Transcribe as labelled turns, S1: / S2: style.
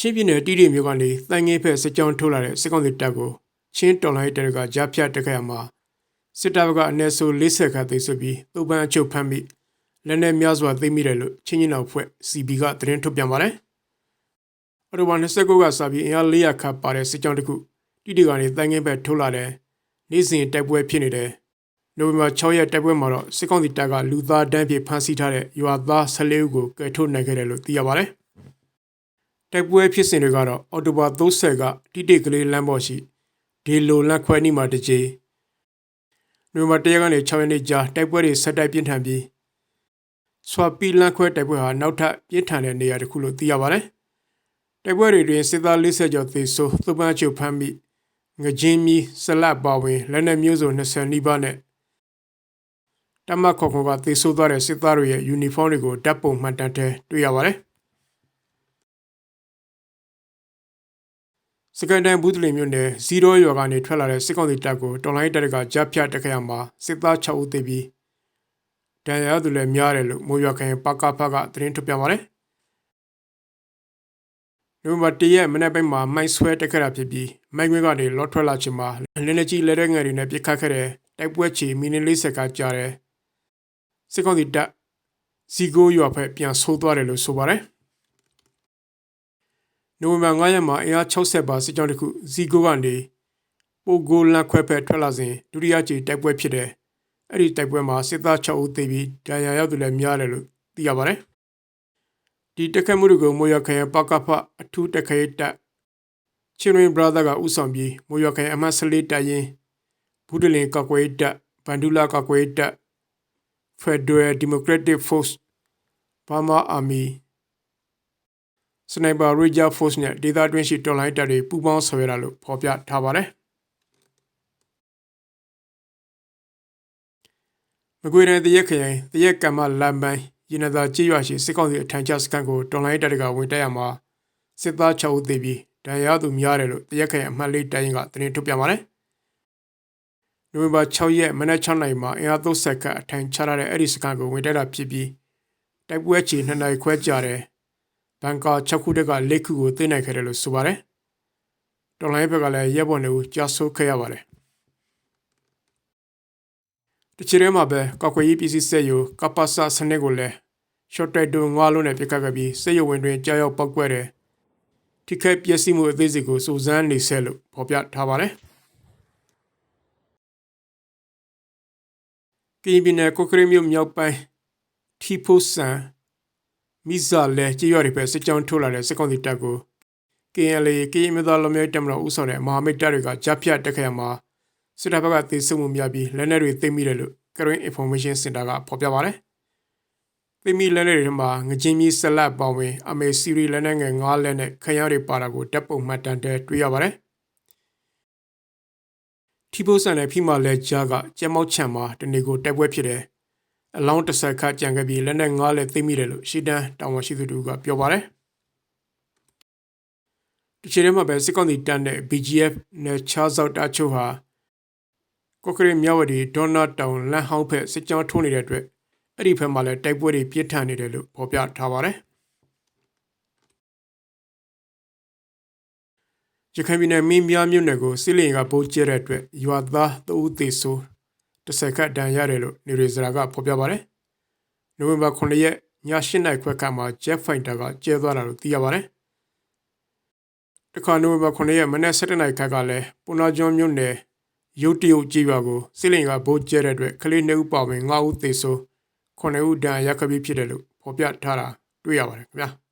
S1: ချင်းပြည်နယ်တီးတီမြို့ကနေတန်ငင်းဖက်စစ်ကြောင်းထုတ်လာတဲ့စစ်ကောင်စီတပ်ကိုချင်းတော်လိုင်းတပ်ကကြားဖြတ်တက်ခဲ့ရမှာစစ်တပ်ကအနည်းဆုံး40ခါသိမ်းပြီးတုပ်ပန်းအချုပ်ဖမ်းပြီးလက်နက်များစွာသိမ်းမိတယ်လို့ချင်းချင်းတော်ဖွဲ့ CB ကသတင်းထုတ်ပြန်ပါတယ်။အော်တိုဘာ29ကစပြီးအင်အား400ခါပါတဲ့စစ်ကြောင်းတစ်ခုတီးတီကနေတန်ငင်းဖက်ထုတ်လာတဲ့နေ့စဉ်တိုက်ပွဲဖြစ်နေတယ်။နိုဝင်ဘာ6ရက်တိုက်ပွဲမှာတော့စစ်ကောင်စီတပ်ကလူသားတန်းဖြင့်ဖမ်းဆီးထားတဲ့ရွာသား14ဦးကိုကယ်ထုတ်နိုင်ခဲ့တယ်လို့သိရပါတယ်။ တိုက်ပွဲဖြစ်စဉ်တွေကတော့အော်တိုဘာ30ကတိတိကလေးလမ်းပေါ်ရှိဒီလိုလက်ခွဲနီးမှာတစ်ကြိမ်နိုဝင်ဘာ1ရက်ကနေ6ရက်နေ့ကြာတိုက်ပွဲတွေဆက်တိုက်ပြင်းထန်ပြီးဆွာပီလန်ခွဲတိုက်ပွဲဟာနောက်ထပ်ပြင်းထန်တဲ့နေရာတစ်ခုလို့သိရပါတယ်။တိုက်ပွဲတွေတွင်စစ်သား40ကျော်သေဆုံးသုပန်းချုပ်ဖမ်းမိငကြင်းမီဆလတ်ပါဝင်လက်နက်မျိုးစုံ20နီးပါးနဲ့တမခေါခေါကသေဆုံးသွားတဲ့စစ်သားတွေရဲ့ယူနီဖောင်းတွေကိုဓာတ်ပုံမှတ်တမ်းထဲတွေ့ရပါတယ်။ စကန်တန်ဘူးတလင်မြို့နယ်ဇီရိုရွာကနေထွက်လာတဲ့စစ်ကောင်စီတပ်ကိုတော်လိုင်းတပ်ကကြားဖြတ်တက်ခရမှာစစ်သား6ဦးသေပြီးဒဏ်ရာသူလည်းများတယ်လို့မိုးရွာခိုင်ပကဖကသတင်းထုတ်ပြန်ပါတယ်။နိုဝင်ဘာ၁ရက်မနေ့ပိုင်းမှာမိုက်ဆွဲတက်ခရဖြစ်ပြီးမိုက်ခွင်းကနေလော့ထွက်လာခြင်းမှာလင်းနေကြီးလက်ရဲငယ်တွေနဲ့ပြစ်ခတ်ခဲ့တဲ့တိုက်ပွဲချီမီနစ်40ကကြာတယ်။စစ်ကောင်စီတပ်ဇီကိုရွာဖက်ပြန်ဆိုးသွားတယ်လို့ဆိုပါတယ်။ နိုဝင်ဘာ9ရက်မှာအင်အား60ပါစစ်ကြောင်းတစ်ခုဇီကိုကနေပိုဂိုလန်ခွဲဖက်ထွက်လာစဉ်ဒုတိယကြိမ်တိုက်ပွဲဖြစ်တယ်။အဲ့ဒီတိုက်ပွဲမှာစစ်သား6ဦးသေပြီးဒဏ်ရာရသူလည်းများတယ်လို့သိရပါတယ်။ဒီတက်ခတ်မှုတွေကိုမိုးရခိုင်ပကဖအထူးတက်ခဲတက်ချီရင်ဘရာသာကဥဆောင်ပြီးမိုးရခိုင်အမတ်14တပ်ရင်းဘူးဒလင်ကကွေးတက်ဘန်ဒူလာကကွေးတက် Federal Democratic Force Burma Army စနိုက်ပါရေဂျာဖော့စ်နဲ့ဒေသတွင်းရှိတော်လိုင်းတပ်တွေပူးပေါင်းဆောင်ရွက်တာလို့ဖော်ပြထားပါတယ်။မကွေနယ်တရက်ခရိုင်တရက်ကမ္မလမ်းပိုင်းရင်းသာကြေးရွာရှိစစ်ကောင်စီအထံချစကန်ကိုတော်လိုင်းတပ်တွေကဝင်တိုက်ရမှာစစ်သား6ဦးသေပြီးဒဏ်ရာသူများတယ်လို့တရက်ခရိုင်အမှတ်လေးတိုင်းကသတင်းထုတ်ပြန်ပါတယ်။နိုဝင်ဘာ6ရက်မနက်6နာရီမှာအင်အား30ခန့်အထံချရတဲ့အဲ့ဒီစကန်ကိုဝင်တိုက်တာဖြစ်ပြီးတိုက်ပွဲချီ2နာရီခွဲကြာတယ်။ ဘန်ကာ6ခုတက်က၄ခုကိုသိမ်းနိုင်ခဲ့တယ်လို့ဆိုပါတယ်။တော်လိုင်းဘက်ကလည်းရက်ပေါ်နေဦးကြာဆိုးခဲ့ရပါတယ်။တချီရဲမှာပဲကောက်ကွယ်ရေးပြည်စည်းစက်ယူကပ္ပစစနစ်ကိုလည်း short trade တို့ငွားလုံးနဲ့ပြစ်ခတ်ခဲ့ပြီးစက်ရုံဝင်တွင်ကြာရောက်ပောက်ကွဲတယ်။ထိခိုက်ပျက်စီးမှုအသေးစိတ်ကိုစုံစမ်းနေဆဲလို့ဖော်ပြထားပါတယ်။ကင်းပြည်နယ်ကိုကရီမြို့မြောက်ပိုင်းထီဖိုဆန် မိဇာလဲကြေးရွာတွေပဲစစ်ကြောင်းထုတ်လာတဲ့စစ်ကောင်စီတပ်ကို KNL ကရင်မျိုးသားလူမျိုးတပ်မတော်ဦးဆောင်တဲ့မဟာမိတ်တပ်တွေကကြားဖြတ်တက်ခဲ့မှာစစ်တပ်ဘက်ကသေဆုံးမှုများပြီးလက်နက်တွေသိမ်းမိတယ်လို့ Current Information Center ကဖော်ပြပါတယ်။သိမ်းမိလက်နက်တွေထဲမှာငကြင်းကြီးဆက်လက်ပေါဝင်အမေစီရီလက်နက်ငယ်9လက်နဲ့ခရရတွေပါတာကိုတပ်ပုံမှတ်တမ်းတဲတွေ့ရပါတယ်။ထီပိုးဆန်တဲ့ဖိမလဲကြားကကျဲမောက်ချံမှာတနေကိုတိုက်ပွဲဖြစ်တယ်။ အလောင်းတစ်ဆက်ခတ်ကြံခဲ့ပြီးလက်နက်ငားလည်းသိမိတယ်လို့ရှီတန်တာဝန်ရှိသူတို့ကပြောပါတယ်။ဒီချိန်မှာပဲစစ်ကောင်စီတန်းတဲ့ BGF နဲ့ချားစောက်တာချို့ဟာကော့ကရိမြဝတီဒေါနာတောင်လန်ဟောင်းဖက်စစ်ကြောင်းထိုးနေတဲ့အတွက်အဲ့ဒီဖက်မှာလည်းတိုက်ပွဲတွေပြင်းထန်နေတယ်လို့ဖော်ပြထားပါတယ်။ရခိုင်ပြည်နယ်မင်းပြားမြို့နယ်ကိုစစ်လင်ကပိုးကျဲတဲ့အတွက်ရွာသားတအုပ်သေးဆိုး တစ်ဆက်ခတ်ဒဏ်ရတယ်လို့နေရီစရာကဖော်ပြပါတယ်။နိုဝင်ဘာ9ရက်ည8နာရီခွဲခန့်မှာ Jet Fighter ကကျဲသွားတာလို့သိရပါတယ်။တခါနိုဝင်ဘာ9ရက်မနက်7နာရီခန့်ကလည်းပုနာကျွန်းမြို့နယ်ရုတ်တရုတ်ကြီးရွာကိုစစ်လင်ကဘိုးကျဲတဲ့အတွက်ကလေး2ဦးပါဝင်9ဦးသေဆုံး9ဦးဒဏ်ရာရခဲ့ပြီးဖြစ်တယ်လို့ဖော်ပြထားတာတွေ့ရပါတယ်ခင်ဗျာ။